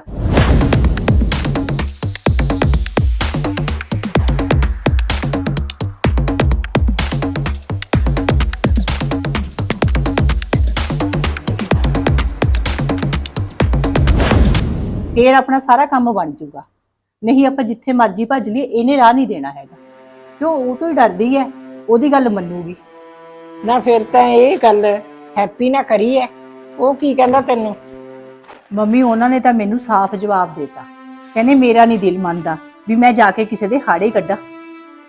ਫੇਰ ਆਪਣਾ ਸਾਰਾ ਕੰਮ ਬਣ ਜਾਊਗਾ। ਨਹੀਂ, ਆਪਾਂ ਜਿੱਥੇ ਮਰਜ਼ੀ ਭੱਜ ਲਈਏ, ਇਹਨੇ ਰਾਹ ਨਹੀਂ ਦੇਣਾ ਹੈਗਾ। ਕਿਉਂ? ਉਹ ਤੋਂ ਹੀ ਡਰਦੀ ਹੈ, ਉਹਦੀ ਗੱਲ ਮੰਨੂਗੀ। ਨਾ, ਫਿਰ ਤਾਂ ਇਹ ਗੱਲ ਹੈਪੀ ਨਾ ਕਰੀ ਐ ਉਹ ਕੀ ਕਹਿੰਦਾ ਤੈਨੂੰ? ਮੰਮੀ ਉਹਨਾਂ ਨੇ ਤਾਂ ਮੈਨੂੰ ਸਾਫ਼ ਜਵਾਬ ਦਿੱਤਾ। ਕਹਿੰਦੇ ਮੇਰਾ ਨਹੀਂ ਦਿਲ ਮੰਨਦਾ ਵੀ ਮੈਂ ਜਾ ਕੇ ਕਿਸੇ ਦੇ ਹਾੜੇ ਕੱਢਾਂ।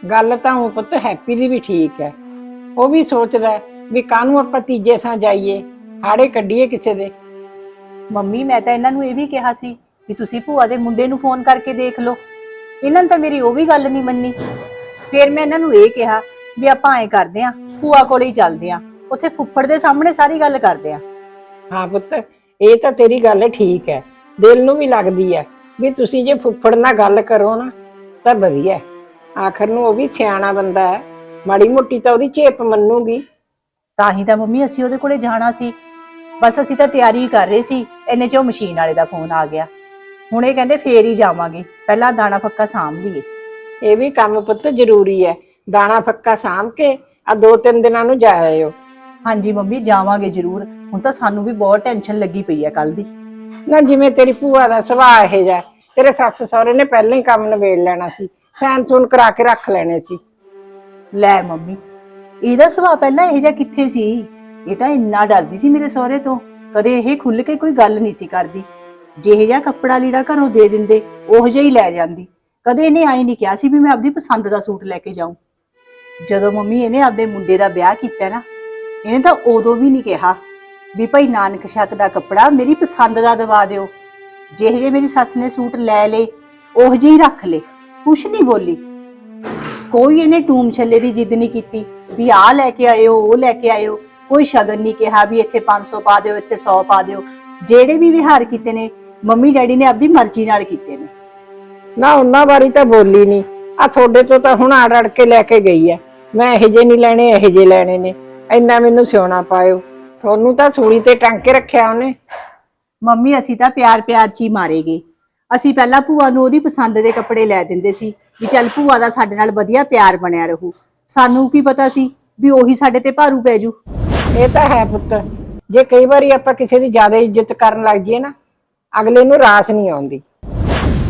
ਗੱਲ ਤਾਂ ਉਹ ਪੁੱਤ ਹੈਪੀ ਦੀ ਵੀ ਠੀਕ ਹੈ। ਉਹ ਵੀ ਸੋਚਦਾ ਹੈ ਵੀ ਕਾਹਨੂੰ ਆਪਾਂ ਤੀਜੇ ਸਾਂ ਜਾਈਏ ਹਾੜੇ ਕੱਢੀਏ ਕਿਸੇ ਦੇ। ਮੰਮੀ ਮੈਂ ਤਾਂ ਇਹਨਾਂ ਨੂੰ ਇਹ ਵੀ ਕਿਹਾ ਸੀ ਕਿ ਤੁਸੀਂ ਭੂਆ ਦੇ ਮੁੰਡੇ ਨੂੰ ਫੋਨ ਕਰਕੇ ਦੇਖ ਲਓ। ਇਹਨਾਂ ਨੇ ਤਾਂ ਮੇਰੀ ਉਹ ਵੀ ਗੱਲ ਨਹੀਂ ਮੰਨੀ। ਫਿਰ ਮੈਂ ਇਹਨਾਂ ਨੂੰ ਇਹ ਕਿਹਾ ਵੀ ਆਪਾਂ ਐਂ ਕਰਦੇ ਆਂ ਭੂਆ ਕੋਲੇ ਹੀ ਚੱਲਦੇ ਆਂ ਉੱਥੇ ਫੁੱਫੜ ਦੇ ਸਾਹਮਣੇ ਸਾਰੀ ਗੱਲ ਕਰਦੇ ਆਂ। ਹਾਂ ਪੁੱਤ ਇਹ ਤਾਂ ਤੇਰੀ ਗੱਲ ਠੀਕ ਹੈ। ਦਿਲ ਨੂੰ ਵੀ ਲੱਗਦੀ ਹੈ ਵੀ ਤੁਸੀਂ ਜੇ ਫੁੱਫੜ ਨਾਲ ਗੱਲ ਕਰੋ ਨਾ ਤਾਂ ਵਧੀਆ ਹੈ। ਆਖਰ ਨੂੰ ਉਹ ਵੀ ਸਿਆਣਾ ਬੰਦਾ ਹੈ। ਮਾੜੀ ਮੋਟੀ ਤਾਂ ਉਹਦੀ ਝੇਪ ਮੰਨੂਗੀ। ਤਾਂ ਹੀ ਤਾਂ ਮੰਮੀ ਅਸੀਂ ਉਹਦੇ ਕੋਲੇ ਜਾਣਾ ਸੀ। ਬਸ ਅਸੀਂ ਤਾਂ ਤਿਆਰੀ ਕਰ ਰਹੇ ਸੀ ਇੰਨੇ ਚ ਉਹ ਮਸ਼ੀਨ ਵਾਲੇ ਦਾ ਫੋਨ ਆ ਗਿਆ। ਹੁਣ ਇਹ ਕਹਿੰਦੇ ਫੇਰ ਹੀ ਜਾਵਾਂਗੇ ਪਹਿਲਾਂ ਦਾਣਾ ਫੱਕਾ ਸਾਂਭ ਲਈਏ। ਇਹ ਵੀ ਕੰਮ ਪੁੱਤ ਜ਼ਰੂਰੀ ਹੈ। ਦਾਣਾ ਫੱਕਾ ਸਾਂਭ ਕੇ ਆ ਦੋ ਤਿੰਨ ਦਿਨਾਂ ਨੂੰ ਜਾ ਆਇਓ ਹਾਂਜੀ ਮੰਮੀ ਜਾਵਾਂਗੇ ਜ਼ਰੂਰ। ਹੁਣ ਤਾਂ ਸਾਨੂੰ ਵੀ ਬਹੁਤ ਟੈਨਸ਼ਨ ਲੱਗੀ ਪਈ ਹੈ ਕੱਲ ਦੀ। ਨਾ ਜਿਵੇਂ ਤੇਰੀ ਭੂਆ ਦਾ ਸੁਭਾਅ ਇਹ ਜਾ ਤੇਰੇ ਸੱਸ ਸਹੁਰੇ ਨੇ ਪਹਿਲਾਂ ਹੀ ਕੰਮ ਨਿਬੇੜ ਲੈਣਾ ਸੀ ਸੈਨ ਸੂਨ ਕਰਾ ਕੇ ਰੱਖ ਲੈਣੇ ਸੀ। ਲੈ ਮੰਮੀ ਇਹਦਾ ਸੁਭਾਅ ਪਹਿਲਾਂ ਇਹ ਜਿਹਾ ਕਿੱਥੇ ਸੀ? ਇਹ ਤਾਂ ਇੰਨਾ ਡਰਦੀ ਸੀ ਮੇਰੇ ਸਹੁਰੇ ਤੋਂ। ਕਦੇ ਇਹ ਖੁੱਲ ਕੇ ਕੋਈ ਗੱਲ ਨਹੀਂ ਸੀ ਕਰਦੀ। ਜਿਹੇ ਜਿਹਾ ਕੱਪੜਾ ਲੀੜਾ ਘਰੋਂ ਦੇ ਦਿੰਦੇ ਉਹ ਜਿਹਾ ਹੀ ਲੈ ਜਾਂਦੀ। ਕਦੇ ਇਹਨੇ ਆਈ ਨਹੀਂ ਕਿਹਾ ਸੀ ਵੀ ਮੈਂ ਆਪਦੀ ਪਸੰਦ ਦਾ ਸੂਟ ਲੈ ਕੇ ਜਾਊਂ। ਜਦੋਂ ਮੰਮੀ ਇਹਨੇ ਆਪਦੇ ਮੁੰਡੇ ਦਾ ਵਿਆਹ ਕੀਤਾ ਨਾ ਇਹਨੇ ਤਾਂ ਉਦੋਂ ਵੀ ਨਹੀਂ ਕਿਹਾ ਵੀ ਭਾਈ ਨਾਨਕ ਸ਼ੱਕ ਦਾ ਕੱਪੜਾ ਮੇਰੀ ਪਸੰਦ ਦਾ ਦਵਾ ਦਿਓ। ਜਿਹੇ ਜਿਹੇ ਮੇਰੀ ਸੱਸ ਨੇ ਸੂਟ ਲੈ ਲਏ, ਉਹ ਜਿਹੇ ਰੱਖ ਲਏ, ਕੁਛ ਨਹੀਂ ਬੋਲੀ। ਕੋਈ ਇਹਨੇ ਟੂਮ ਛੱਲੇ ਦੀ ਜਿੱਦ ਨਹੀਂ ਕੀਤੀ ਵੀ ਆਹ ਲੈ ਕੇ ਆਇਓ, ਉਹ ਲੈ ਕੇ ਆਇਓ। ਕੋਈ ਸ਼ਗਨ ਨਹੀਂ ਕਿਹਾ ਵੀ ਇੱਥੇ 500 ਪਾ ਦਿਓ, ਇੱਥੇ 100 ਪਾ ਦਿਓ। ਜਿਹੜੇ ਵੀ ਵਿਹਾਰ ਕੀਤੇ ਨੇ, ਮੰਮੀ ਡੈਡੀ ਨੇ ਆਪਦੀ ਮਰਜ਼ੀ ਨਾਲ ਕੀਤੇ ਨੇ। ਨਾ, ਉਹਨਾਂ ਬਾਰੇ ਤਾਂ ਬੋਲੀ ਨਹੀਂ। ਆ ਤੁਹਾਡੇ ਤੋਂ ਤਾਂ ਹੁਣ ਅੜ ਅੜ ਕੇ ਲੈ ਕੇ ਗਈ ਐ ਮੈਂ ਇਹੋ ਜੇ ਨਹੀਂ ਲੈਣੇ, ਇਹੋ ਜੇ ਲੈਣੇ ਨੇ। ਇੰਨਾ ਮੈਨੂੰ ਸਿਉਣਾ ਪਾਇਓ। ਤੁਹਾਨੂੰ ਤਾਂ ਸੂਲੀ ਤੇ ਟੰਗ ਕੇ ਰੱਖਿਆ ਉਹਨੇ। ਮੰਮੀ ਅਸੀਂ ਤਾਂ ਪਿਆਰ ਪਿਆਰ ਚ ਹੀ ਮਾਰੇਗੇ। ਅਸੀਂ ਪਹਿਲਾਂ ਭੂਆ ਨੂੰ ਉਹਦੀ ਪਸੰਦ ਦੇ ਕੱਪੜੇ ਲੈ ਦਿੰਦੇ ਸੀ ਵੀ ਚੱਲ ਭੂਆ ਦਾ ਸਾਡੇ ਨਾਲ ਵਧੀਆ ਪਿਆਰ ਬਣਿਆ ਰਹੂ। ਸਾਨੂੰ ਕੀ ਪਤਾ ਸੀ ਵੀ ਉਹੀ ਸਾਡੇ ਤੇ ਭਾਰੂ ਪੈ ਜੂ। ਇਹ ਤਾਂ ਹੈ ਪੁੱਤ। ਜੇ ਕਈ ਵਾਰੀ ਆਪਾਂ ਕਿਸੇ ਦੀ ਜ਼ਿਆਦਾ ਇੱਜ਼ਤ ਕਰਨ ਲੱਗ ਜਾਈਏ ਨਾ ਅਗਲੇ ਨੂੰ ਰਾਸ ਨਹੀਂ ਆਉਂਦੀ।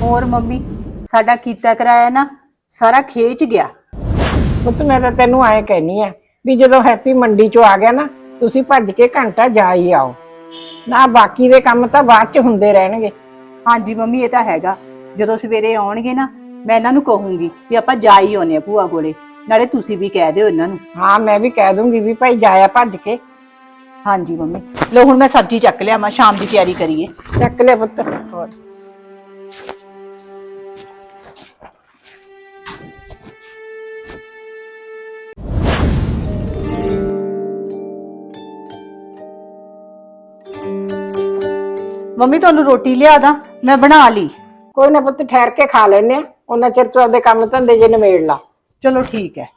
ਹੋਰ ਮੰਮੀ ਸਾਡਾ ਕੀਤਾ ਕਰਾਇਆ ਨਾ ਸਾਰਾ ਖੇਚ ਗਿਆ। ਪੁੱਤ ਮੈਂ ਤਾਂ ਤੈਨੂੰ ਐਂ ਕਹਿਨੀ ਆ ਵੀ ਜਦੋਂ ਹੈਪੀ ਮੰਡੀ ਚੋਂ ਆ ਗਿਆ ਨਾ ਤੁਸੀਂ ਭੱਜ ਕੇ ਘੰਟਾ ਜਾ ਹੀ ਆਓ। ਨਾ ਬਾਕੀ ਦੇ ਕੰਮ ਤਾਂ ਬਾਅਦ ਚ ਹੁੰਦੇ ਰਹਿਣਗੇ। ਹਾਂਜੀ ਮੰਮੀ ਇਹ ਤਾਂ ਹੈਗਾ। ਜਦੋਂ ਸਵੇਰੇ ਆਉਣਗੇ ਨਾ ਮੈਂ ਇਹਨਾਂ ਨੂੰ ਕਹੂੰਗੀ ਵੀ ਆਪਾਂ ਜਾ ਹੀ ਆਉਨੇ ਆ ਭੂਆ ਕੋਲੇ। ਨਾਲੇ ਤੁਸੀਂ ਵੀ ਕਹਿ ਦਿਓ ਇਹਨਾਂ ਨੂੰ। ਹਾਂ ਮੈਂ ਵੀ ਕਹਿ ਦੂੰਗੀ ਵੀ ਭਾਈ ਜਾਇਆ ਭੱਜ ਕੇ। ਹਾਂਜੀ ਮੰਮੀ। ਲੋ ਹੁਣ ਮੈਂ ਸਬਜ਼ੀ ਚੱਕ ਲਿਆ ਮੈਂ ਸ਼ਾਮ ਦੀ ਤਿਆਰੀ ਕਰੀਏ। ਚੱਕ ਲੈ ਪੁੱਤ। ਹੋਰ। ਮੰਮੀ ਤੁਹਾਨੂੰ ਰੋਟੀ ਲਿਆ ਦਾਂ ਮੈਂ ਬਣਾ ਲਈ। ਕੋਈ ਨਾ ਪੁੱਤ ਠਹਿਰ ਕੇ ਖਾ ਲੈਨੇ ਆ ਉਹਨਾਂ ਚਿਰ ਤੂੰ ਆਪਦੇ ਕੰਮ ਧੰਦੇ ਜੇ ਨਿਮੇੜ ਲਾ। ਚਲੋ ਠੀਕ ਹੈ।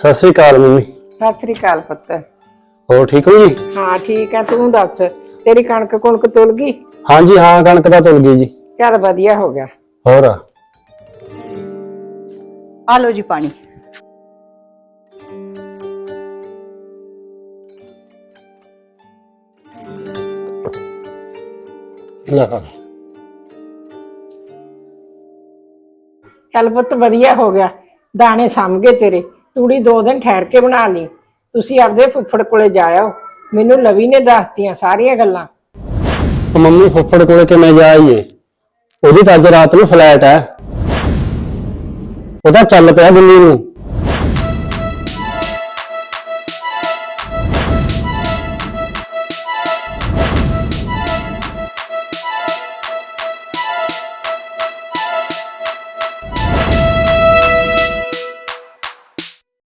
ਸਤਿ ਸ੍ਰੀ ਅਕਾਲ ਮੰਮੀ। ਸਤਿ ਸ੍ਰੀ ਅਕਾਲ ਪੁੱਤ। ਹੋਰ ਠੀਕ ਹੋ ਜੀ? ਹਾਂ ਠੀਕ ਆ ਤੂੰ ਦੱਸ ਤੇਰੀ ਕਣਕ ਕੁਣਕ ਤੁਲ ਗਈ? ਹਾਂਜੀ ਹਾਂ ਕਣਕ ਤਾਂ ਤੁਲ ਗਈ ਜੀ। ਚੱਲ ਵਧੀਆ ਹੋ ਗਿਆ। ਹੋਰ? ਆ ਲਓ ਜੀ ਪਾਣੀ। ਲੈ। ਚੱਲ ਪੁੱਤ ਵਧੀਆ ਹੋ ਗਿਆ। ਦਾਣੇ ਸਮ ਗਏ ਤੇਰੇ। ਤੂੜੀ ਦੋ ਦਿਨ ਠਹਿਰ ਕੇ ਬਣਾ ਲਈ। ਤੁਸੀਂ ਆਪਦੇ ਫੁੱਫੜ ਕੋਲੇ ਜਾਇਓ ਮੈਨੂੰ ਲਵੀ ਨੇ ਦੱਸਤੀਆਂ ਸਾਰੀਆਂ ਗੱਲਾਂ। ਉਹ ਮੰਮੀ ਫੁੱਫੜ ਕੋਲੇ ਕਿਵੇਂ ਜਾਈਏ ਉਹਦੀ ਤਾਂ ਅੱਜ ਰਾਤ ਨੂੰ ਫਲੈਟ ਹੈ। ਉਹ ਤਾਂ ਚੱਲ ਪਿਆ ਦਿੱਲੀ ਨੂੰ।